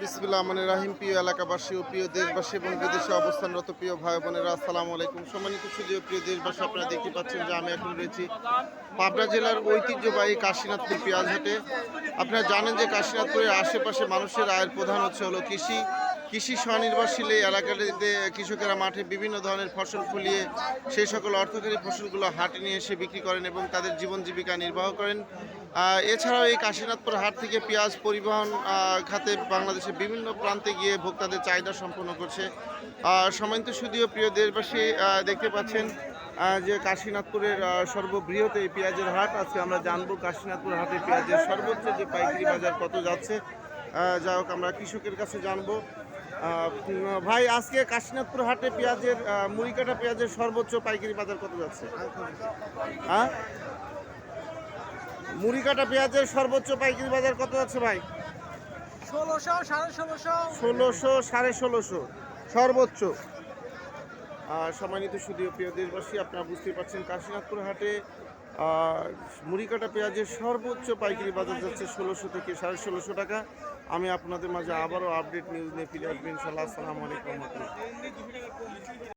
বিসমিল্লাহ মানে রাহিম, প্রিয় এলাকাবাসী ও প্রিয় দেশবাসী এবং বিদেশে অবস্থানরত প্রিয় ভাই বোনেরা আসসালামু আলাইকুম। সম্মানিত সুদীয় প্রিয় দেশবাসী, আপনারা দেখতে পাচ্ছেন যে আমি এখন রয়েছি পাবনা জেলার ঐতিহ্যবাহী কাশীনাথপুর পেঁয়াজহাটে। আপনারা জানেন যে কাশীনাথপুরের আশেপাশে মানুষের আয়ের প্রধান হচ্ছে হলো কৃষি। কৃষি স্বনির্ভরশীল এই এলাকাটিতে কৃষকেরা মাঠে বিভিন্ন ধরনের ফসল ফলিয়ে সেই সকল অর্থকারী ফসলগুলো হাটে নিয়ে এসে বিক্রি করেন এবং তাদের জীবন জীবিকা নির্বাহ করেন। এছাড়াও এই কাশীনাথপুর হাট থেকে পেঁয়াজ পরিবহন খাতে বাংলাদেশের বিভিন্ন প্রান্তে গিয়ে ভোক্তাদের চাহিদা সম্পন্ন করছে। আহ, সম্মানিত সুদীয় প্রিয় দেশবাসী দেখতে পাচ্ছেন যে কাশীনাথপুরের সর্ববৃহৎ এই পেঁয়াজের হাট। আজকে আমরা জানব কাশীনাথপুর হাটে পেঁয়াজের সর্বোচ্চ যে পাইকারি বাজার কত যাচ্ছে। যাই হোক আমরা কৃষকের কাছে জানব। ভাই আজকে কাশীনাথপুর হাটে পেঁয়াজের মুড়ি কাটা পেঁয়াজের সর্বোচ্চ পাইকারি বাজার কত যাচ্ছে? হ্যাঁ মুড়ি কাটা পেঁয়াজের সর্বোচ্চ পাইকারি বাজার কত আছে ভাই? ষোলোশো সাড়ে ষোলোশো। ষোলোশো সাড়ে ষোলোশো সর্বোচ্চ। আর সম্মানিত সুদীয় প্রিয় দেশবাসী আপনারা বুঝতেই পারছেন কাশীনাথপুর হাটে মুড়ি কাটা পেঁয়াজের সর্বোচ্চ পাইকারি বাজার যাচ্ছে ষোলোশো থেকে সাড়ে ষোলোশো টাকা। আমি আপনাদের মাঝে আবারও আপডেট নিউজ নিয়ে ফিরে আসব ইনশাল্লাহ আসসালামু আলাইকুম।